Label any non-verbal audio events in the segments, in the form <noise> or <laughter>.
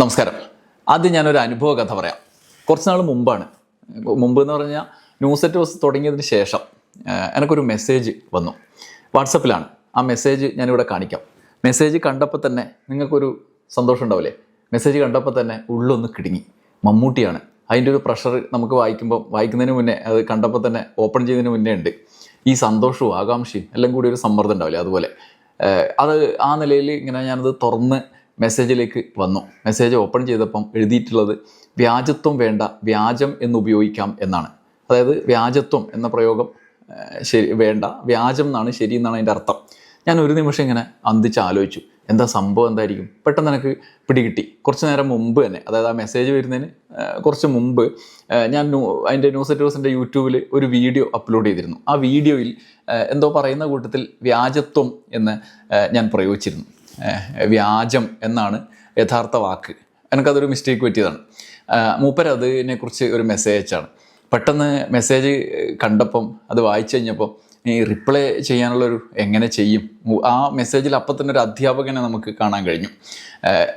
നമസ്കാരം. ആദ്യം ഞാനൊരു അനുഭവ കഥ പറയാം. കുറച്ച് നാൾ മുമ്പാണ്. മുമ്പ് എന്ന് പറഞ്ഞാൽ ന്യൂസ് അറ്റ് ഹൗസ് തുടങ്ങിയതിന് ശേഷം എനിക്കൊരു മെസ്സേജ് വന്നു. വാട്സപ്പിലാണ്. ആ മെസ്സേജ് ഞാനിവിടെ കാണിക്കാം. മെസ്സേജ് കണ്ടപ്പോൾ തന്നെ നിങ്ങൾക്കൊരു സന്തോഷം ഉണ്ടാവില്ലേ? മെസ്സേജ് കണ്ടപ്പോൾ തന്നെ ഉള്ളൊന്ന് കിടുങ്ങി. മമ്മൂട്ടിയാണ്. അതിന്റെ ഒരു പ്രഷർ നമുക്ക് വായിക്കുമ്പോൾ വായിക്കുന്നതിന് മുന്നേ അത് കണ്ടപ്പോൾ തന്നെ ഓപ്പൺ ചെയ്തതിന് മുന്നേ ഉണ്ട്. ഈ സന്തോഷവും ആകാംക്ഷയും എല്ലാം കൂടി ഒരു സമ്മർദ്ദം ഉണ്ടാവില്ലേ അതുപോലെ. അത് ആ നിലയിൽ ഇങ്ങനെ ഞാനത് തുറന്ന് മെസ്സേജിലേക്ക് വന്നു. മെസ്സേജ് ഓപ്പൺ ചെയ്തപ്പം എഴുതിയിട്ടുള്ളത് വ്യാജത്വം വേണ്ട വ്യാജം എന്ന് ഉപയോഗിക്കാം എന്നാണ്. അതായത് വ്യാജത്വം എന്ന പ്രയോഗം ശരി വേണ്ട വ്യാജം എന്നാണ് ശരി എന്നാണ് അതിന്റെ അർത്ഥം. ഞാൻ ഒരു നിമിഷം ഇങ്ങനെ അന്തിച്ച് ആലോചിച്ചു എന്താ സംഭവം എന്തായിരിക്കും? പെട്ടെന്ന് എനിക്ക് പിടികിട്ടി. കുറച്ച് നേരം മുമ്പ് തന്നെ അതായത് ആ മെസ്സേജ് വരുന്നതിന് കുറച്ച് മുമ്പ് ഞാൻ അതിന്റെ ന്യൂസ് എറ്റേഴ്സിന്റെ യൂട്യൂബിൽ ഒരു വീഡിയോ അപ്ലോഡ് ചെയ്തിരുന്നു. ആ വീഡിയോയിൽ എന്തോ പറയുന്ന കൂട്ടത്തിൽ വ്യാജത്വം എന്ന് ഞാൻ പ്രയോഗിച്ചിരുന്നു. വ്യാജം എന്നാണ് യഥാർത്ഥ വാക്ക്. എനിക്കതൊരു മിസ്റ്റേക്ക് പറ്റിയതാണ്. മൂപ്പരതിനെ അതിനെക്കുറിച്ച് ഒരു മെസ്സേജ് അയച്ചാണ് പെട്ടെന്ന് മെസ്സേജ് കണ്ടപ്പം അത് വായിച്ചു കഴിഞ്ഞപ്പം ഈ റിപ്ലൈ ചെയ്യാനുള്ളൊരു എങ്ങനെ ചെയ്യും? ആ മെസ്സേജിൽ അപ്പം തന്നെ ഒരു അധ്യാപകനെ നമുക്ക് കാണാൻ കഴിഞ്ഞു.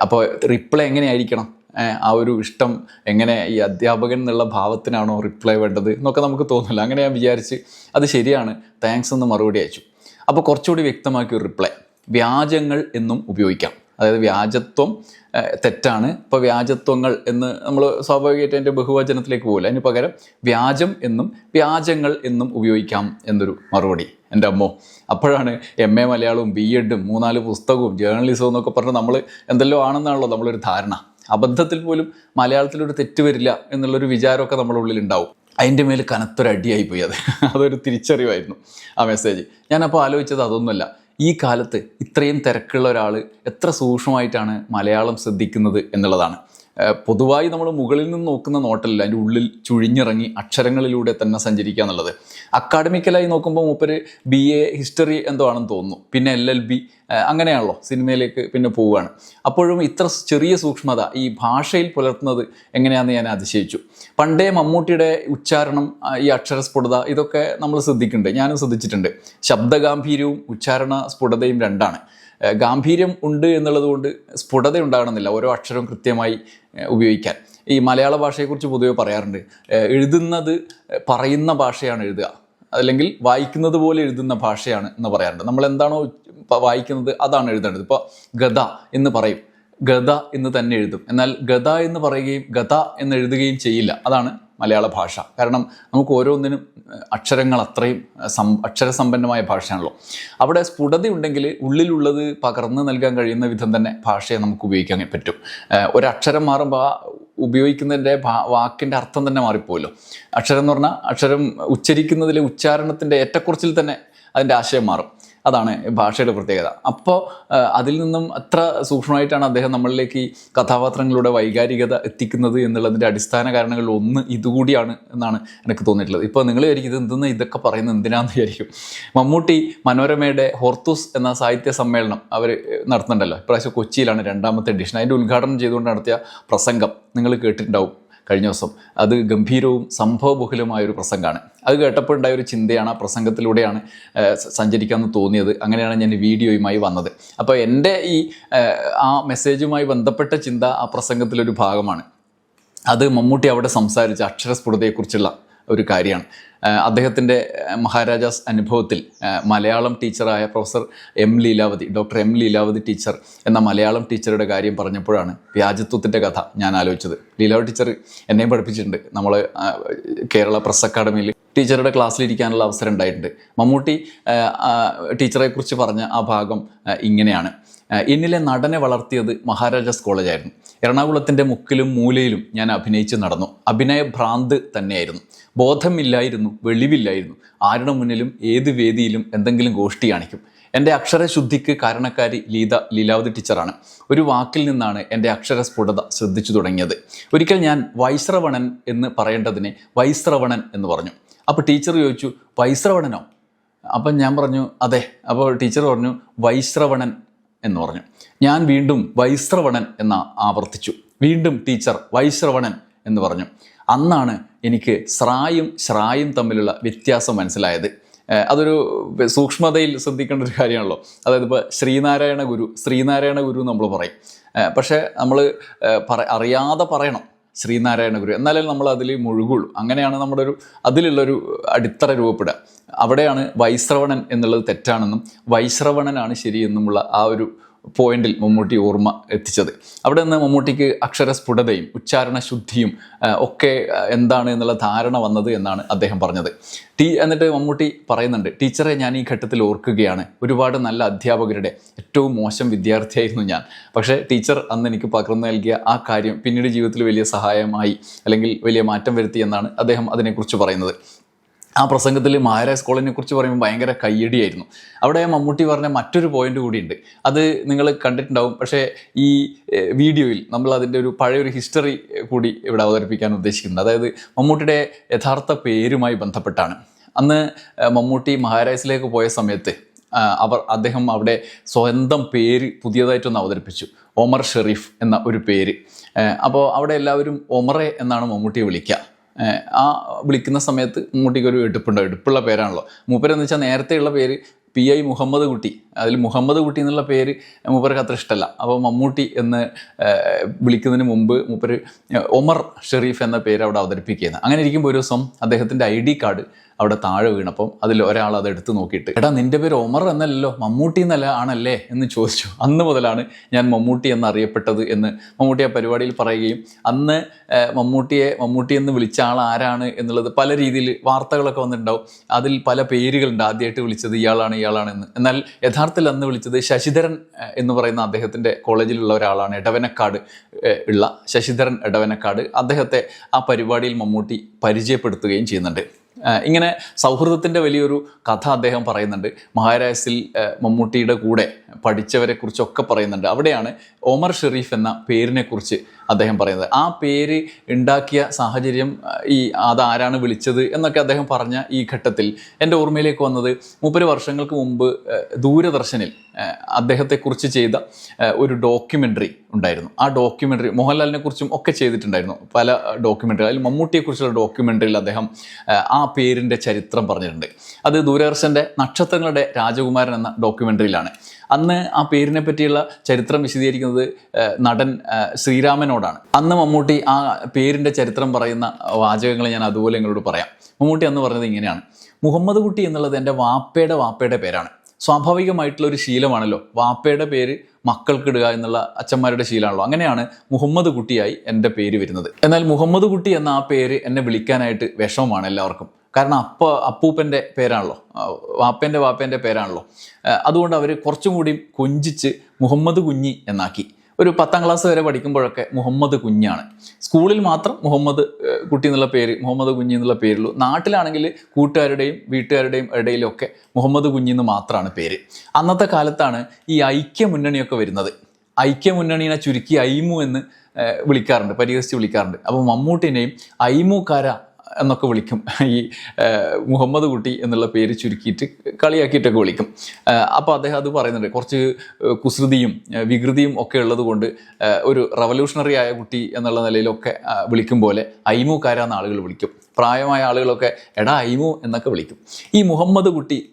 അപ്പോൾ റിപ്ലൈ എങ്ങനെയായിരിക്കണം? ആ ഒരു ഇഷ്ടം എങ്ങനെ ഈ അധ്യാപകൻ എന്നുള്ള ഭാവത്തിനാണോ റിപ്ലൈ വേണ്ടത് എന്നൊക്കെ നമുക്ക് തോന്നില്ല അങ്ങനെ ഞാൻ വിചാരിച്ച് അത് ശരിയാണ്. താങ്ക്സ് എന്ന് മറുപടി അയച്ചു. അപ്പോൾ കുറച്ചുകൂടി വ്യക്തമാക്കി ഒരു റിപ്ലൈ വ്യാജങ്ങൾ എന്നും ഉപയോഗിക്കാം. അതായത് വ്യാജത്വം തെറ്റാണ്. ഇപ്പോൾ വ്യാജത്വങ്ങൾ എന്ന് നമ്മൾ സ്വാഭാവികമായിട്ട് അതിന്റെ ബഹുവചനത്തിലേക്ക് പോകില്ല അതിന് പകരം വ്യാജം എന്നും വ്യാജങ്ങൾ എന്നും ഉപയോഗിക്കാം എന്നൊരു മറുപടി. എന്റെ അമ്മോ അപ്പോഴാണ് എം എ മലയാളവും ബി എഡും മൂന്നാൽ പുസ്തകവും ജേർണലിസവും എന്നൊക്കെ പറഞ്ഞ് നമ്മൾ എന്തെല്ലോ ആണെന്നാണല്ലോ നമ്മളൊരു ധാരണ. അബദ്ധത്തിൽ പോലും മലയാളത്തിലൊരു തെറ്റ് വരില്ല എന്നുള്ളൊരു വിചാരമൊക്കെ നമ്മുടെ ഉള്ളിൽ ഉണ്ടാവും അതിന്റെ മേൽ കനത്തൊരു അടിയായി പോയി അത്. <laughs> അതൊരു തിരിച്ചറിവായിരുന്നു ആ മെസ്സേജ് ഞാനപ്പോൾ ആലോചിച്ചത് അതൊന്നുമല്ല. ഈ കാലത്ത് ഇത്രയും തിരക്കുള്ള ഒരാൾ എത്ര സൂക്ഷ്മമായിട്ടാണ് മലയാളം ശ്രദ്ധിക്കുന്നത് എന്നുള്ളതാണ്. പൊതുവായി നമ്മൾ മുകളിൽ നിന്ന് നോക്കുന്ന നോട്ടല്ല അതിന്റെ ഉള്ളിൽ ചുഴിഞ്ഞിറങ്ങി അക്ഷരങ്ങളിലൂടെ തന്നെ സഞ്ചരിക്കുക എന്നുള്ളത്. അക്കാഡമിക്കലായി നോക്കുമ്പോൾ മൂപ്പര് ബി എ ഹിസ്റ്ററി എന്തോ ആണെന്ന് തോന്നുന്നു. പിന്നെ എൽ എൽ ബി അങ്ങനെയാണല്ലോ സിനിമയിലേക്ക് പിന്നെ പോവുകയാണ്. അപ്പോഴും ഇത്ര ചെറിയ സൂക്ഷ്മത ഈ ഭാഷയിൽ പുലർത്തുന്നത് എങ്ങനെയാണെന്ന് ഞാൻ അതിശയിച്ചു. പണ്ടേ മമ്മൂട്ടിയുടെ ഉച്ചാരണം ഈ അക്ഷര അക്ഷരസ്ഫുടത ഇതൊക്കെ നമ്മൾ ശ്രദ്ധിക്കുന്നുണ്ട്. ഞാനും ശ്രദ്ധിച്ചിട്ടുണ്ട്. ശബ്ദഗാംഭീര്യവും ഉച്ചാരണ സ്ഫുടതയും രണ്ടാണ്. ഗാംഭീര്യം ഉണ്ട് എന്നുള്ളത് കൊണ്ട് സ്ഫുടത ഉണ്ടാകണമെന്നില്ല ഓരോ അക്ഷരവും കൃത്യമായി ഉപയോഗിക്കാൻ. ഈ മലയാള ഭാഷയെക്കുറിച്ച് പൊതുവെ പറയാറുണ്ട് എഴുതുന്നത് പറയുന്ന ഭാഷയാണ് എഴുതുക. അല്ലെങ്കിൽ വായിക്കുന്നത് പോലെ എഴുതുന്ന ഭാഷയാണ് എന്ന് പറയാറുണ്ട്. നമ്മൾ എന്താണോ വായിക്കുന്നത് അതാണ് എഴുതേണ്ടത്. ഇപ്പോൾ ഗത എന്ന് പറയും. ഗത എന്ന് തന്നെ എഴുതും. എന്നാൽ ഗത എന്ന് പറയുകയും ഗത എന്ന് എഴുതുകയും ചെയ്യില്ല. അതാണ് മലയാള ഭാഷ. കാരണം നമുക്ക് ഓരോന്നിനും അക്ഷരങ്ങൾ അത്രയും സം അക്ഷരസമ്പന്നമായ ഭാഷയാണല്ലോ. അവിടെ സ്ഫുടത ഉണ്ടെങ്കിൽ ഉള്ളിലുള്ളത് പകർന്ന് നൽകാൻ കഴിയുന്ന വിധം തന്നെ ഭാഷയെ നമുക്ക് ഉപയോഗിക്കാൻ പറ്റും. ഒരക്ഷരം മാറുമ്പോൾ ആ ഉപയോഗിക്കുന്നതിന്റെ വാക്കിന്റെ അർത്ഥം തന്നെ മാറിപ്പോയല്ലോ. അക്ഷരം എന്ന് പറഞ്ഞാൽ അക്ഷരം ഉച്ചരിക്കുന്നതിലെ ഉച്ചാരണത്തിന്റെ ഏറ്റക്കുറച്ചിൽ തന്നെ അതിന്റെ ആശയം മാറും. അതാണ് ഭാഷയുടെ പ്രത്യേകത. അപ്പോൾ അതിൽ നിന്നും അത്ര സൂക്ഷ്മമായിട്ടാണ് അദ്ദേഹം നമ്മളിലേക്ക് ഈ കഥാപാത്രങ്ങളുടെ വൈകാരികത എത്തിക്കുന്നത് എന്നുള്ളതിന്റെ അടിസ്ഥാന കാരണങ്ങളിൽ ഒന്ന് ഇതുകൂടിയാണ് എന്നാണ് എനിക്ക് തോന്നിയിട്ടുള്ളത്. ഇപ്പോൾ നിങ്ങൾ വിചാരിക്കും ഇത് എന്തെന്ന് ഇതൊക്കെ പറയുന്നത് എന്തിനാന്ന് വിചാരിക്കും. മമ്മൂട്ടി മനോരമയുടെ ഹോർത്തൂസ് എന്ന സാഹിത്യ സമ്മേളനം അവർ നടത്തുന്നുണ്ടല്ലോ. ഇപ്രാവശ്യം കൊച്ചിയിലാണ് രണ്ടാമത്തെ എഡിഷൻ അതിന്റെ ഉദ്ഘാടനം ചെയ്തുകൊണ്ട് നടത്തിയ പ്രസംഗം നിങ്ങൾ കേട്ടിട്ടുണ്ടാവും. കഴിഞ്ഞ ദിവസം. അത് ഗംഭീരവും സംഭവബഹുലമായ ഒരു പ്രസംഗമാണ്. അത് കേട്ടപ്പോൾ ഉണ്ടായ ഒരു ചിന്തയാണ് ആ പ്രസംഗത്തിലൂടെയാണ് സഞ്ചരിക്കാമെന്ന് തോന്നിയത്. അങ്ങനെയാണ് ഞാൻ വീഡിയോയുമായി വന്നത്. അപ്പോൾ എന്റെ ഈ ആ മെസ്സേജുമായി ബന്ധപ്പെട്ട ചിന്ത ആ പ്രസംഗത്തിലൊരു ഭാഗമാണ്. അത് മമ്മൂട്ടി അവിടെ സംസാരിച്ച അക്ഷരസ്ഫുടതയെക്കുറിച്ചുള്ള ഒരു കാര്യമാണ്. അദ്ദേഹത്തിന്റെ മഹാരാജാസ് അനുഭവത്തിൽ Malayalam ടീച്ചറായ professor M Leelavathi doctor M Leelavathi teacher എന്ന മലയാളം ടീച്ചറുടെ കാര്യം പറഞ്ഞപ്പോഴാണ് വ്യാജത്വത്തിന്റെ കഥ ഞാൻ ആലോചിച്ചത്. ലീലാവതി ടീച്ചർ എന്നെയും പഠിപ്പിച്ചിട്ടുണ്ട്. നമ്മൾ കേരള പ്രസ് അക്കാഡമിയിൽ ടീച്ചറുടെ ക്ലാസ്സിലിരിക്കാനുള്ള അവസരം ഉണ്ടായിട്ടുണ്ട്. മമ്മൂട്ടി ടീച്ചറെക്കുറിച്ച് പറഞ്ഞ ആ ഭാഗം ഇങ്ങനെയാണ്. എന്നിലെ നടനെ വളർത്തിയത് മഹാരാജാസ് കോളേജായിരുന്നു എറണാകുളത്തിന്റെ മുക്കിലും മൂലയിലും ഞാൻ അഭിനയിച്ച് നടന്നു. അഭിനയ ഭ്രാന്ത് തന്നെയായിരുന്നു. ബോധമില്ലായിരുന്നു വെളിവില്ലായിരുന്നു. ആരുടെ മുന്നിലും ഏത് വേദിയിലും എന്തെങ്കിലും ഗോഷ്ടി കാണിക്കും. എന്റെ അക്ഷരശുദ്ധിക്ക് കാരണക്കാരി ലീത ലീലാവതി ടീച്ചറാണ് ഒരു വാക്കിൽ നിന്നാണ് എന്റെ അക്ഷരസ്ഫുടത ശ്രദ്ധിച്ചു തുടങ്ങിയത്. ഒരിക്കൽ ഞാൻ വൈശ്രവണൻ എന്ന് പറയേണ്ടതിനെ വൈശ്രവണൻ എന്ന് പറഞ്ഞു. അപ്പോൾ ടീച്ചർ ചോദിച്ചു വൈശ്രവണനോ? അപ്പം ഞാൻ പറഞ്ഞു അതെ. അപ്പോൾ ടീച്ചർ പറഞ്ഞു വൈശ്രവണൻ എന്ന് പറഞ്ഞു. ഞാൻ വീണ്ടും വൈശ്രവണൻ എന്ന ആവർത്തിച്ചു. വീണ്ടും ടീച്ചർ വൈശ്രവണൻ എന്ന് പറഞ്ഞു. അന്നാണ് എനിക്ക് സ്രായും ശ്രായും തമ്മിലുള്ള വ്യത്യാസം മനസ്സിലായത്. അതൊരു സൂക്ഷ്മതയിൽ ശ്രദ്ധിക്കേണ്ട ഒരു കാര്യമാണല്ലോ. അതായത് ഇപ്പോൾ ശ്രീനാരായണ ഗുരു ശ്രീനാരായണ ഗുരു നമ്മൾ പറയും. പക്ഷേ നമ്മൾ അറിയാതെ പറയണം. ശ്രീനാരായണ ഗുരു. എന്നാലേ നമ്മൾ അതിൽ മുഴുകുള്ളൂ. അങ്ങനെയാണ് നമ്മുടെ ഒരു അതിലുള്ളൊരു അടിത്തറ രൂപപ്പെടുക. അവിടെയാണ് വൈശ്രവണൻ എന്നുള്ളത് തെറ്റാണെന്നും വൈശ്രവണനാണ് ശരിയെന്നുമുള്ള ആ ഒരു പോയിന്റിൽ മമ്മൂട്ടി ഓർമ്മ എത്തിച്ചത്. അവിടെ നിന്ന് മമ്മൂട്ടിക്ക് അക്ഷരസ്ഫുടതയും ഉച്ചാരണ ശുദ്ധിയും ഒക്കെ എന്താണ് എന്നുള്ള ധാരണ വന്നത് എന്നാണ് അദ്ദേഹം പറഞ്ഞത്. ടീ എന്നിട്ട് മമ്മൂട്ടി പറയുന്നുണ്ട് ടീച്ചറെ ഞാൻ ഈ ഘട്ടത്തിൽ ഓർക്കുകയാണ്. ഒരുപാട് നല്ല അധ്യാപകരുടെ ഏറ്റവും മോശം വിദ്യാർത്ഥിയായിരുന്നു ഞാൻ. പക്ഷേ ടീച്ചർ അന്ന് എനിക്ക് പകർന്നു നൽകിയ ആ കാര്യം പിന്നീട് ജീവിതത്തിൽ വലിയ സഹായമായി അല്ലെങ്കിൽ വലിയ മാറ്റം വരുത്തി എന്നാണ് അദ്ദേഹം അതിനെക്കുറിച്ച് പറയുന്നത്. ആ പ്രസംഗത്തിൽ മഹാരാജ് കോളേജിനെ കുറിച്ച് പറയുമ്പോൾ ഭയങ്കര കയ്യടിയായിരുന്നു. അവിടെ മമ്മൂട്ടി പറഞ്ഞ മറ്റൊരു പോയിന്റ് കൂടിയുണ്ട്. അത് നിങ്ങൾ കണ്ടിട്ടുണ്ടാവും. പക്ഷേ ഈ വീഡിയോയിൽ നമ്മൾ അതിന്റെ ഒരു പഴയൊരു ഹിസ്റ്ററി കൂടി ഇവിടെ അവതരിപ്പിക്കാൻ ഉദ്ദേശിക്കുന്നുണ്ട്. അതായത് മമ്മൂട്ടിയുടെ യഥാർത്ഥ പേരുമായി ബന്ധപ്പെട്ടാണ്. അന്ന് മമ്മൂട്ടി മഹാരാജിലേക്ക് പോയ സമയത്ത് അവർ അദ്ദേഹം അവിടെ സ്വന്തം പേര് പുതിയതായിട്ടൊന്ന് അവതരിപ്പിച്ചു. ഒമർ ഷെറീഫ് എന്ന ഒരു പേര്. അപ്പോൾ അവിടെ എല്ലാവരും ഒമറെ എന്നാണ് മമ്മൂട്ടിയെ വിളിക്കുക. ആ വിളിക്കുന്ന സമയത്ത് മമ്മൂട്ടിക്ക് ഒരു എടുപ്പുണ്ടോ. എടുപ്പുള്ള പേരാണല്ലോ. മൂപ്പരെന്ന് വെച്ചാൽ നേരത്തെയുള്ള പേര് പി ഐ മുഹമ്മദ് കുട്ടി. അതിൽ മുഹമ്മദ് കുട്ടി എന്നുള്ള പേര് മൂപ്പർക്ക് അത്ര ഇഷ്ടമല്ല അപ്പോൾ മമ്മൂട്ടി എന്ന് വിളിക്കുന്നതിന് മുമ്പ് മൂപ്പർ ഒമർ ഷെറീഫ് എന്ന പേര് അവിടെ അവതരിപ്പിക്കുന്നത് അങ്ങനെ ഇരിക്കുമ്പോൾ ഒരു ദിവസം അദ്ദേഹത്തിന്റെ ഐ ഡി കാർഡ് അവിടെ താഴെ വീണപ്പം അതിൽ ഒരാൾ അത് എടുത്ത് നോക്കിയിട്ട് എടാ നിന്റെ പേര് ഒമർ എന്നല്ലോ മമ്മൂട്ടി എന്നല്ല ആണല്ലേ? എന്ന് ചോദിച്ചു. അന്ന് മുതലാണ് ഞാൻ മമ്മൂട്ടി എന്ന് അറിയപ്പെട്ടത് എന്ന് മമ്മൂട്ടി ആ പരിപാടിയിൽ പറയുകയും അന്ന് മമ്മൂട്ടിയെ മമ്മൂട്ടി എന്ന് വിളിച്ച ആൾ ആരാണ് എന്നുള്ളത് പല രീതിയിൽ വാർത്തകളൊക്കെ വന്നിട്ടുണ്ടാവും. അതിൽ പല പേരുകളുണ്ട്. ആദ്യമായിട്ട് വിളിച്ചത് ഇയാളാണ് ഇയാളാണ് എന്ന്. എന്നാൽ യഥാർത്ഥത്തിൽ അന്ന് വിളിച്ചത് ശശിധരൻ എന്ന് പറയുന്ന അദ്ദേഹത്തിന്റെ കോളേജിലുള്ള ഒരാളാണ് എടവനക്കാട് ഉള്ള ശശിധരൻ എടവനക്കാട്. അദ്ദേഹത്തെ ആ പരിപാടിയിൽ മമ്മൂട്ടി പരിചയപ്പെടുത്തുകയും ചെയ്യുന്നുണ്ട്. ഇങ്ങനെ സൗഹൃദത്തിന്റെ വലിയൊരു കഥ അദ്ദേഹം പറയുന്നുണ്ട്. മഹാരാജസിൽ മമ്മൂട്ടിയുടെ കൂടെ പഠിച്ചവരെ കുറിച്ചൊക്കെ പറയുന്നുണ്ട്. അവിടെയാണ് ഒമർ ഷെറീഫ് എന്ന പേരിനെ കുറിച്ച് അദ്ദേഹം പറയുന്നത്. ആ പേര് ഉണ്ടാക്കിയ സാഹചര്യം ഈ അതാരാണ് വിളിച്ചത് എന്നൊക്കെ അദ്ദേഹം പറഞ്ഞ ഈ ഘട്ടത്തിൽ എന്റെ ഓർമ്മയിലേക്ക് വന്നത് മുപ്പത് വർഷങ്ങൾക്ക് മുമ്പ് ദൂരദർശനിൽ അദ്ദേഹത്തെക്കുറിച്ച് ചെയ്ത ഒരു ഡോക്യുമെന്ററി ഉണ്ടായിരുന്നു. ആ ഡോക്യുമെന്ററി മോഹൻലാലിനെ കുറിച്ചും ഒക്കെ ചെയ്തിട്ടുണ്ടായിരുന്നു. പല ഡോക്യുമെന്ററി അതിൽ മമ്മൂട്ടിയെക്കുറിച്ചുള്ള ഡോക്യുമെന്ററിയിൽ അദ്ദേഹം ആ പേരിന്റെ ചരിത്രം പറഞ്ഞിട്ടുണ്ട്. അത് ദൂരദർശന്റെ നക്ഷത്രങ്ങളുടെ രാജകുമാരൻ എന്ന ഡോക്യുമെന്ററിയിലാണ്. അന്ന് ആ പേരിനെ പറ്റിയുള്ള ചരിത്രം വിശദീകരിക്കുന്നത് നടൻ ശ്രീരാമനോടാണ്. അന്ന് മമ്മൂട്ടി ആ പേരിന്റെ ചരിത്രം പറയുന്ന വാചകങ്ങൾ ഞാൻ അതുപോലെ നിങ്ങളോട് പറയാം. മമ്മൂട്ടി അന്ന് പറഞ്ഞത് ഇങ്ങനെയാണ്. മുഹമ്മദ് കുട്ടി എന്നുള്ളത് എന്റെ വാപ്പയുടെ വാപ്പയുടെ പേരാണ്. സ്വാഭാവികമായിട്ടുള്ള ഒരു ശീലമാണല്ലോ. വാപ്പയുടെ പേര് മക്കൾക്കിടുക എന്നുള്ള അച്ഛന്മാരുടെ ശീലമാണല്ലോ. അങ്ങനെയാണ് മുഹമ്മദ് കുട്ടിയായി എന്റെ പേര് വരുന്നത്. എന്നാൽ മുഹമ്മദ് കുട്ടി എന്ന ആ പേര് എന്നെ വിളിക്കാനായിട്ട് വിഷമമാണ് എല്ലാവർക്കും. കാരണം അപ്പ അപ്പൂപ്പന്റെ പേരാണല്ലോ. വാപ്പേന്റെ വാപ്പേന്റെ പേരാണല്ലോ. അതുകൊണ്ട് അവർ കുറച്ചും കൂടി കൊഞ്ചിച്ച് മുഹമ്മദ് കുഞ്ഞി എന്നാക്കി. ഒരു പത്താം ക്ലാസ് വരെ പഠിക്കുമ്പോഴൊക്കെ മുഹമ്മദ് കുഞ്ഞാണ്. സ്കൂളിൽ മാത്രം മുഹമ്മദ് കുട്ടി എന്നുള്ള പേര് മുഹമ്മദ് കുഞ്ഞി എന്നുള്ള പേരുള്ളൂ. നാട്ടിലാണെങ്കിൽ കൂട്ടുകാരുടെയും വീട്ടുകാരുടെയും ഇടയിലൊക്കെ മുഹമ്മദ് കുഞ്ഞി എന്ന് മാത്രമാണ് പേര്. അന്നത്തെ കാലത്താണ് ഈ ഐക്യ മുന്നണിയൊക്കെ വരുന്നത്. ഐക്യ മുന്നണിനെ ചുരുക്കി ഐമു എന്ന് വിളിക്കാറുണ്ട് പരിഹസിച്ച് വിളിക്കാറുണ്ട്. അപ്പോൾ മമ്മൂട്ടിനെയും ഐമുക്കാര എന്നൊക്കെ വിളിക്കും. ഈ മുഹമ്മദ് കുട്ടി എന്നുള്ള പേര് ചുരുക്കിയിട്ട് കളിയാക്കിയിട്ടൊക്കെ വിളിക്കും. അപ്പോൾ അദ്ദേഹം അത് പറയുന്നുണ്ട്. കുറച്ച് കുസൃതിയും വികൃതിയും ഒക്കെ ഉള്ളത് കൊണ്ട് ഒരു റവല്യൂഷണറി ആയ കുട്ടി എന്നുള്ള നിലയിലൊക്കെ വിളിക്കും പോലെ ഐമുക്കാരാന്ന് ആളുകൾ വിളിക്കും. പ്രായമായ ആളുകളൊക്കെ എടാ ഐമു എന്നൊക്കെ വിളിക്കും. ഈ മുഹമ്മദ് കുട്ടി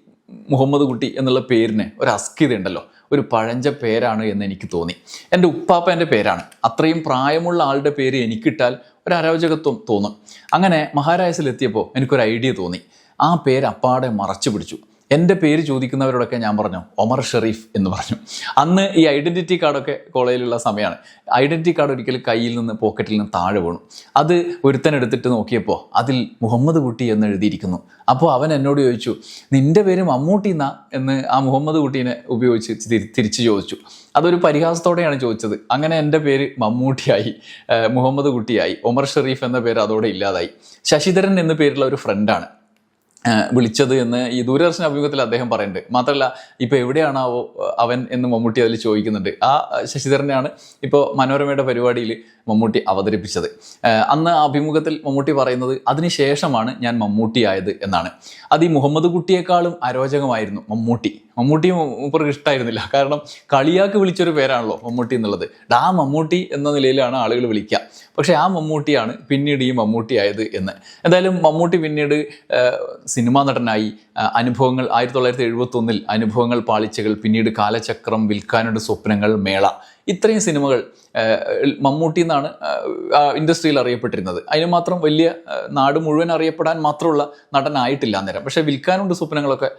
മുഹമ്മദ് കുട്ടി എന്നുള്ള പേരിന് ഒരു അസ്കിത ഉണ്ടല്ലോ. ഒരു പഴഞ്ച പേരാണ് എന്ന് എനിക്ക് തോന്നി. എന്റെ ഉപ്പാപ്പേന്റെ പേരാണ്. അത്രയും പ്രായമുള്ള ആളുടെ പേര് എനിക്കിട്ടാൽ ഒരു അരോചകത്വം തോന്നും. അങ്ങനെ മഹാരാജസിലെത്തിയപ്പോൾ എനിക്കൊരു ഐഡിയ തോന്നി. ആ പേര് അപ്പാടെ മറച്ചു പിടിച്ചു. എന്റെ പേര് ചോദിക്കുന്നവരോടൊക്കെ ഞാൻ പറഞ്ഞു ഒമർ ഷെറീഫ് എന്ന് പറഞ്ഞു. അന്ന് ഈ ഐഡന്റിറ്റി കാർഡൊക്കെ കോളേജിലുള്ള സമയമാണ് ഐഡന്റിറ്റി കാർഡ് ഒരിക്കലും കയ്യിൽ നിന്ന് പോക്കറ്റിൽ നിന്ന് താഴെ വീണു. അത് ഒരുത്തൻ എടുത്തിട്ട് നോക്കിയപ്പോൾ അതിൽ മുഹമ്മദ് കുട്ടി എന്ന് എഴുതിയിരിക്കുന്നു. അപ്പോൾ അവൻ എന്നോട് ചോദിച്ചു നിന്റെ പേര് മമ്മൂട്ടി എന്നാ എന്ന് ആ മുഹമ്മദ് കുട്ടീനെ ഉപയോഗിച്ച് തിരി- തിരിച്ചു ചോദിച്ചു. അതൊരു പരിഹാസത്തോടെയാണ് ചോദിച്ചത്. അങ്ങനെ എന്റെ പേര് മമ്മൂട്ടിയായി മുഹമ്മദ് കുട്ടിയായി. ഒമർ ഷെറീഫ് എന്ന പേര് അതോടെ ഇല്ലാതായി. ശശിധരൻ എന്ന പേരുള്ള ഒരു ഫ്രണ്ടാണ് വിളിച്ചത് എന്ന് ഈ ദൂരദർശന അഭിമുഖത്തിൽ അദ്ദേഹം പറയുന്നുണ്ട്. മാത്രമല്ല ഇപ്പോൾ എവിടെയാണാവോ അവൻ എന്ന് മമ്മൂട്ടി അതിൽ ചോദിക്കുന്നുണ്ട്. ആ ശശിധരനെയാണ് ഇപ്പോൾ മനോരമയുടെ പരിപാടിയിൽ മമ്മൂട്ടി അവതരിപ്പിച്ചത്. അന്ന് ആ അഭിമുഖത്തിൽ മമ്മൂട്ടി പറയുന്നത് അതിനുശേഷമാണ് ഞാൻ മമ്മൂട്ടി ആയത് എന്നാണ്. അത് ഈ മുഹമ്മദ് കുട്ടിയേക്കാളും അരോചകമായിരുന്നു മമ്മൂട്ടി. മമ്മൂട്ടി മൂപ്പർക്ക് ഇഷ്ടമായിരുന്നില്ല കാരണം കളിയാക്ക് വിളിച്ചൊരു പേരാണല്ലോ മമ്മൂട്ടി എന്നുള്ളത്. ആ മമ്മൂട്ടി എന്ന നിലയിലാണ് ആളുകൾ വിളിക്കുക. പക്ഷേ ആ മമ്മൂട്ടിയാണ് പിന്നീട് ഈ മമ്മൂട്ടി ആയത് എന്ന്. എന്തായാലും മമ്മൂട്ടി പിന്നീട് സിനിമാ നടനായി. അനുഭവങ്ങൾ ആയിരത്തി തൊള്ളായിരത്തി എഴുപത്തി ഒന്നിൽ അനുഭവങ്ങൾ പാളിച്ചകൾ പിന്നീട് കാലചക്രം വിൽക്കാനുണ്ട് സ്വപ്നങ്ങൾ മേള. ഇത്രയും സിനിമകൾ മമ്മൂട്ടി എന്നാണ് ഇൻഡസ്ട്രിയിൽ അറിയപ്പെട്ടിരുന്നത്. അതിന് മാത്രം വലിയ നാട് മുഴുവൻ അറിയപ്പെടാൻ മാത്രമുള്ള നടനായിട്ടില്ല അന്നേരം. പക്ഷേ വിൽക്കാനുണ്ട് സ്വപ്നങ്ങളൊക്കെ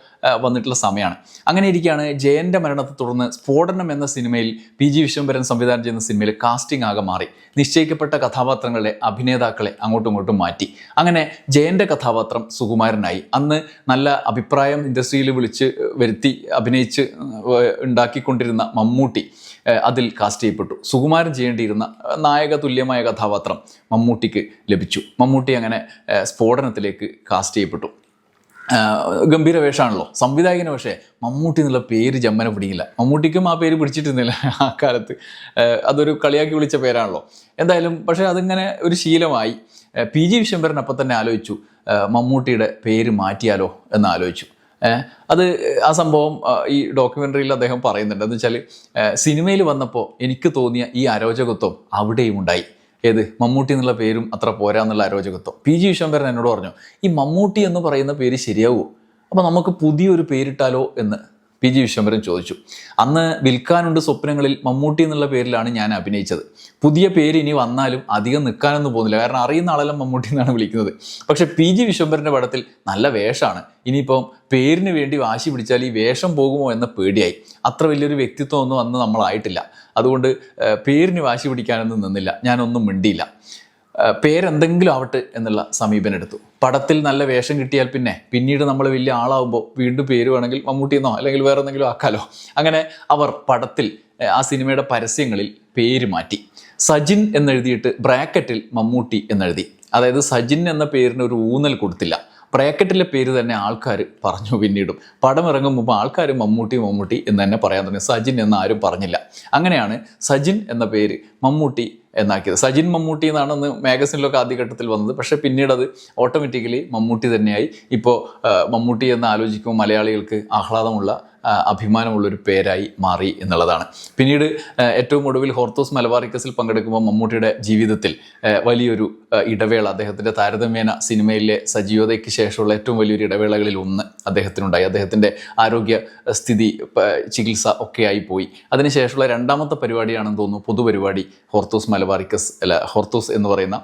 വന്നിട്ടുള്ള സമയമാണ്. അങ്ങനെ ഇരിക്കുകയാണ്. ജയന്റെ മരണത്തെ തുടർന്ന് സ്ഫോടനം എന്ന സിനിമയിൽ പി ജി വിശ്വംഭരൻ സംവിധാനം ചെയ്യുന്ന സിനിമയിൽ കാസ്റ്റിംഗ് ആകെ മാറി. നിശ്ചയിക്കപ്പെട്ട കഥാപാത്രങ്ങളുടെ അഭിനേതാക്കളെ അങ്ങോട്ടും ഇങ്ങോട്ടും മാറ്റി. അങ്ങനെ ജയന്റെ കഥാപാത്രം സുകുമാരനായി. അന്ന് നല്ല അഭിപ്രായം ഇൻഡസ്ട്രിയിൽ വിളിച്ച് വരുത്തി അഭിനയിച്ച് ഉണ്ടാക്കിക്കൊണ്ടിരുന്ന മമ്മൂട്ടി അതിൽ കാസ്റ്റ് ചെയ്യപ്പെട്ടു. സുകുമാരൻ ചെയ്യേണ്ടിയിരുന്ന നായക തുല്യമായ കഥാപാത്രം മമ്മൂട്ടിക്ക് ലഭിച്ചു. മമ്മൂട്ടി അങ്ങനെ സ്ഫോടനത്തിലേക്ക് കാസ്റ്റ് ചെയ്യപ്പെട്ടു. ഗംഭീര വേഷമാണല്ലോ. സംവിധായകന് പക്ഷേ മമ്മൂട്ടി എന്നുള്ള പേര് ജമ്മനെ പിടിക്കില്ല. മമ്മൂട്ടിക്കും ആ പേര് പിടിച്ചിട്ടിരുന്നില്ല ആ കാലത്ത്. അതൊരു കളിയാക്കി വിളിച്ച പേരാണല്ലോ. എന്തായാലും പക്ഷേ അതിങ്ങനെ ഒരു ശീലമായി. പി ജി വിശ്വംഭരൻ അപ്പം തന്നെ ആലോചിച്ചു. മമ്മൂട്ടിയുടെ പേര് മാറ്റിയാലോ എന്ന് ആലോചിച്ചു. അത് ആ സംഭവം ഈ ഡോക്യുമെന്ററിയിൽ അദ്ദേഹം പറയുന്നുണ്ട്. എന്ന് വെച്ചാൽ സിനിമയിൽ വന്നപ്പോൾ എനിക്ക് തോന്നിയ ഈ അരോചകത്വം അവിടെയും ഉണ്ടായി. ഏത്? മമ്മൂട്ടി എന്നുള്ള പേരും അത്ര പോരാ എന്നുള്ള അരോചകത്വം പി ജി വിശ്വംഭരൻ എന്നോട് പറഞ്ഞു ഈ മമ്മൂട്ടി എന്ന് പറയുന്ന പേര് ശരിയാവുമോ അപ്പോൾ നമുക്ക് പുതിയൊരു പേരിട്ടാലോ എന്ന്. പി ജി വിശ്വംഭരൻ ചോദിച്ചു. അന്ന് വിൽക്കാനുണ്ട് സ്വപ്നങ്ങളിൽ മമ്മൂട്ടി എന്നുള്ള പേരിലാണ് ഞാൻ അഭിനയിച്ചത്. പുതിയ പേര് ഇനി വന്നാലും അധികം നിൽക്കാനൊന്നും പോകുന്നില്ല. കാരണം അറിയുന്ന ആളെല്ലാം മമ്മൂട്ടി എന്നാണ് വിളിക്കുന്നത്. പക്ഷെ പി ജി വിശ്വംഭരന്റെ പടത്തിൽ നല്ല വേഷമാണ് ഇനിയിപ്പം പേരിന് വേണ്ടി വാശി പിടിച്ചാൽ ഈ വേഷം പോകുമോ എന്ന പേടിയായി. അത്ര വലിയൊരു വ്യക്തിത്വം ഒന്നും അന്ന് നമ്മളായിട്ടില്ല. അതുകൊണ്ട് പേരിന് വാശി പിടിക്കാനൊന്നും നിന്നില്ല. ഞാനൊന്നും മിണ്ടിയില്ല. പേരെന്തെങ്കിലും ആവട്ടെ എന്നുള്ള സമീപനം എടുത്തു. പടത്തിൽ നല്ല വേഷം കിട്ടിയാൽ പിന്നെ പിന്നീട് നമ്മൾ വലിയ ആളാവുമ്പോൾ വീണ്ടും പേര് വേണമെങ്കിൽ മമ്മൂട്ടി എന്നോ അല്ലെങ്കിൽ വേറെ എന്തെങ്കിലും ആക്കാലോ. അങ്ങനെ അവർ പടത്തിൽ ആ സിനിമയുടെ പരസ്യങ്ങളിൽ പേര് മാറ്റി. സജിൻ എന്നെഴുതിയിട്ട് ബ്രാക്കറ്റിൽ മമ്മൂട്ടി എന്നെഴുതി. അതായത് സജിൻ എന്ന പേരിന് ഒരു ഊന്നൽ കൊടുത്തില്ല. ബ്രാക്കറ്റിലെ പേര് തന്നെ ആൾക്കാർ പറഞ്ഞു പിന്നീടും. പടം ഇറങ്ങും മുമ്പ് ആൾക്കാർ മമ്മൂട്ടി മമ്മൂട്ടി എന്ന് തന്നെ പറയാൻ തുടങ്ങി. സജിൻ എന്ന് ആരും പറഞ്ഞില്ല. അങ്ങനെയാണ് സജിൻ എന്ന പേര് മമ്മൂട്ടി എന്നാക്കിയത്. സജിൻ മമ്മൂട്ടി എന്നാണ് അന്ന് മാഗസിനിലൊക്കെ ആദ്യഘട്ടത്തിൽ വന്നത്. പക്ഷേ പിന്നീട് അത് ഓട്ടോമാറ്റിക്കലി മമ്മൂട്ടി തന്നെയായി. ഇപ്പോൾ മമ്മൂട്ടി എന്ന് ആലോചിക്കുമ്പോൾ മലയാളികൾക്ക് ആഹ്ലാദമുള്ള അഭിമാനമുള്ളൊരു പേരായി മാറി എന്നുള്ളതാണ്. പിന്നീട് ഏറ്റവും ഒടുവിൽ ഹോർത്തോസ് മലബാറിക്കസിൽ പങ്കെടുക്കുമ്പോൾ മമ്മൂട്ടിയുടെ ജീവിതത്തിൽ വലിയൊരു ഇടവേള അദ്ദേഹത്തിന്റെ താരതമ്യേന സിനിമയിലെ സജീവതയ്ക്ക് ശേഷമുള്ള ഏറ്റവും വലിയൊരു ഇടവേളകളിൽ ഒന്ന് അദ്ദേഹത്തിനുണ്ടായി. അദ്ദേഹത്തിന്റെ ആരോഗ്യ സ്ഥിതി ചികിത്സ ഒക്കെയായി പോയി. അതിനുശേഷമുള്ള രണ്ടാമത്തെ പരിപാടിയാണെന്ന് തോന്നുന്നു പൊതുപരിപാടി ഹോർത്തോസ് മലബാറിക്കസ് അല്ല ഹോർത്തൂസ് എന്ന് പറയുന്ന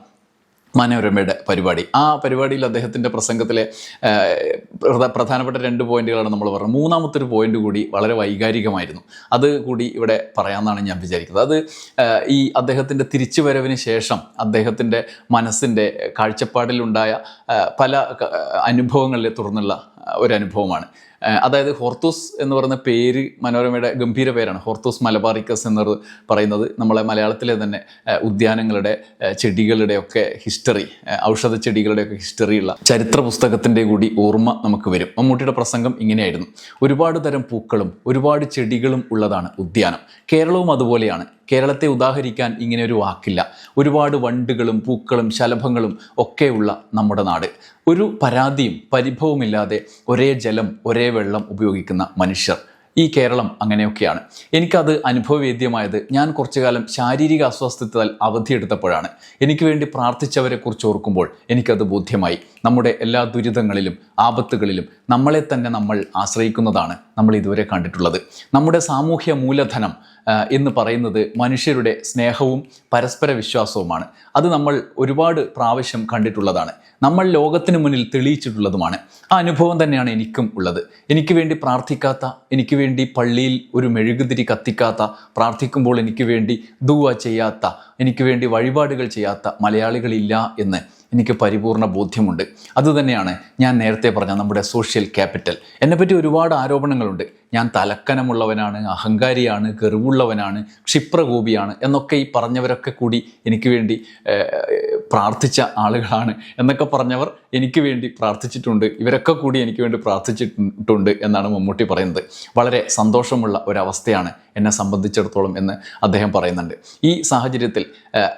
മനോരമയുടെ പരിപാടി. ആ പരിപാടിയിൽ അദ്ദേഹത്തിന്റെ പ്രസംഗത്തിലെ പ്രധാനപ്പെട്ട രണ്ട് പോയിന്റുകളാണ് നമ്മൾ പറഞ്ഞത്. മൂന്നാമത്തെ ഒരു പോയിന്റ് കൂടി വളരെ വൈകാരികമായിരുന്നു. അത് കൂടി ഇവിടെ പറയാമെന്നാണ് ഞാൻ വിചാരിക്കുന്നത്. അത് ഈ അദ്ദേഹത്തിന്റെ തിരിച്ചുവരവിന് ശേഷം അദ്ദേഹത്തിന്റെ മനസ്സിന്റെ കാഴ്ചപ്പാടിലുണ്ടായ പല അനുഭവങ്ങളെ തുടർന്നുള്ള ഒരു അനുഭവമാണ്. അതായത് ഹോർത്തൂസ് എന്ന് പറയുന്ന പേര് മനോരമയുടെ ഗംഭീര പേരാണ്. ഹോർത്തൂസ് മലബാറിക്കസ് എന്ന് പറയുന്നത് നമ്മളെ മലയാളത്തിലെ തന്നെ ഉദ്യാനങ്ങളുടെ ചെടികളുടെയൊക്കെ ഹിസ്റ്ററി ഔഷധ ചെടികളുടെ ഒക്കെ ഹിസ്റ്ററിയുള്ള ചരിത്ര പുസ്തകത്തിന്റെ കൂടി ഓർമ്മ നമുക്ക് വരും. മമ്മൂട്ടിയുടെ പ്രസംഗം ഇങ്ങനെയായിരുന്നു. ഒരുപാട് തരം പൂക്കളും ഒരുപാട് ചെടികളും ഉള്ളതാണ് ഉദ്യാനം. കേരളവും അതുപോലെയാണ്. കേരളത്തെ ഉദാഹരിക്കാൻ ഇങ്ങനെ ഒരു വാക്കില്ല. ഒരുപാട് വണ്ടുകളും പൂക്കളും ശലഭങ്ങളും ഒക്കെയുള്ള നമ്മുടെ നാട്. ഒരു പരാതിയും പരിഭവമില്ലാതെ ഒരേ ജലം ഒരേ വെള്ളം ഉപയോഗിക്കുന്ന മനുഷ്യർ ഈ കേരളം അങ്ങനെയൊക്കെയാണ്. എനിക്കത് അനുഭവവേദ്യമായത് ഞാൻ കുറച്ചു കാലം ശാരീരിക അസ്വസ്ഥതയാൽ അവധിയെടുത്തപ്പോഴാണ്. എനിക്ക് വേണ്ടി പ്രാർത്ഥിച്ചവരെ കുറിച്ച് ഓർക്കുമ്പോൾ എനിക്കത് ബോധ്യമായി. നമ്മുടെ എല്ലാ ദുരിതങ്ങളിലും ആപത്തുകളിലും നമ്മളെ തന്നെ നമ്മൾ ആശ്രയിക്കുന്നതാണ് നമ്മൾ ഇതുവരെ കണ്ടിട്ടുള്ളത്. നമ്മുടെ സാമൂഹ്യ മൂലധനം എന്ന് പറയുന്നത് മനുഷ്യരുടെ സ്നേഹവും പരസ്പര വിശ്വാസവുമാണ്. അത് നമ്മൾ ഒരുപാട് പ്രാവശ്യം കണ്ടിട്ടുള്ളതാണ്. നമ്മൾ ലോകത്തിന് മുന്നിൽ തെളിയിച്ചിട്ടുള്ളതുമാണ്. ആ അനുഭവം തന്നെയാണ് എനിക്കും ഉള്ളത്. എനിക്ക് വേണ്ടി പ്രാർത്ഥിക്കാത്ത എനിക്ക് വേണ്ടി പള്ളിയിൽ ഒരു മെഴുകുതിരി കത്തിക്കാത്ത പ്രാർത്ഥിക്കുമ്പോൾ എനിക്ക് വേണ്ടി ദുവ ചെയ്യാത്ത എനിക്ക് വേണ്ടി വഴിപാടുകൾ ചെയ്യാത്ത മലയാളികളില്ല എന്ന് എനിക്ക് പരിപൂർണ ബോധ്യമുണ്ട്. അതുതന്നെയാണ് ഞാൻ നേരത്തെ പറഞ്ഞ നമ്മുടെ സോഷ്യൽ ക്യാപിറ്റൽ എന്നെപ്പറ്റി ഒരുപാട് ആരോപണങ്ങളുണ്ട്. ഞാൻ തലക്കനമുള്ളവനാണ് അഹങ്കാരിയാണ് ഗർവുള്ളവനാണ് ക്ഷിപ്രകോപിയാണ് എന്നൊക്കെ ഈ പറഞ്ഞവരൊക്കെ കൂടി എനിക്ക് വേണ്ടി പ്രാർത്ഥിച്ച ആളുകളാണ് എന്നൊക്കെ പറഞ്ഞവർ എനിക്ക് വേണ്ടി പ്രാർത്ഥിച്ചിട്ടുണ്ട്. ഇവരൊക്കെ കൂടി എനിക്ക് വേണ്ടി പ്രാർത്ഥിച്ചിട്ടുണ്ട് എന്നാണ് മമ്മൂട്ടി പറയുന്നത്. വളരെ സന്തോഷമുള്ള ഒരവസ്ഥയാണ് എന്നെ സംബന്ധിച്ചിടത്തോളം എന്ന് അദ്ദേഹം പറയുന്നുണ്ട്. ഈ സാഹചര്യത്തിൽ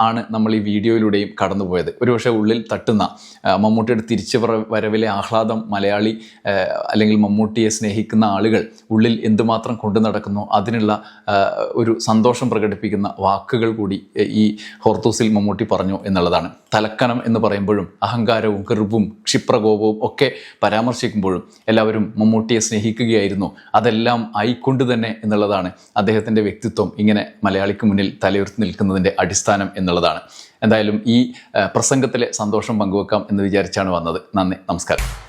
ആണ് നമ്മൾ ഈ വീഡിയോയിലൂടെയും കടന്നുപോയത്. ഒരുപക്ഷെ ഉള്ളിൽ തട്ടുന്ന മമ്മൂട്ടിയുടെ തിരിച്ചു വരവിലെ ആഹ്ലാദം മലയാളി അല്ലെങ്കിൽ മമ്മൂട്ടിയെ സ്നേഹിക്കുന്ന ആളുകൾ ഉള്ളിൽ എന്തുമാത്രം കൊണ്ടു നടക്കുന്നു അതിനുള്ള ഒരു സന്തോഷം പ്രകടിപ്പിക്കുന്ന വാക്കുകൾ കൂടി ഈ ഹോർത്തൂസിൽ മമ്മൂട്ടി പറഞ്ഞു എന്നുള്ളതാണ്. തലക്കനം എന്ന് പറയുമ്പോഴും അഹങ്കാരവും ഗർവും ക്ഷിപ്രകോപവും ഒക്കെ പരാമർശിക്കുമ്പോഴും എല്ലാവരും മമ്മൂട്ടിയെ സ്നേഹിക്കുകയായിരുന്നു. അതെല്ലാം ആയിക്കൊണ്ട് തന്നെ എന്നുള്ളതാണ് അദ്ദേഹത്തിന്റെ വ്യക്തിത്വം ഇങ്ങനെ മലയാളിക്ക് മുന്നിൽ തലയുർത്തി നിൽക്കുന്നതിന്റെ അടിസ്ഥാനം എന്നുള്ളതാണ്. എന്തായാലും ഈ പ്രസംഗത്തിലെ സന്തോഷം പങ്കുവെക്കാം എന്ന് വിചാരിച്ചാണ് വന്നത്. നന്ദി നമസ്കാരം.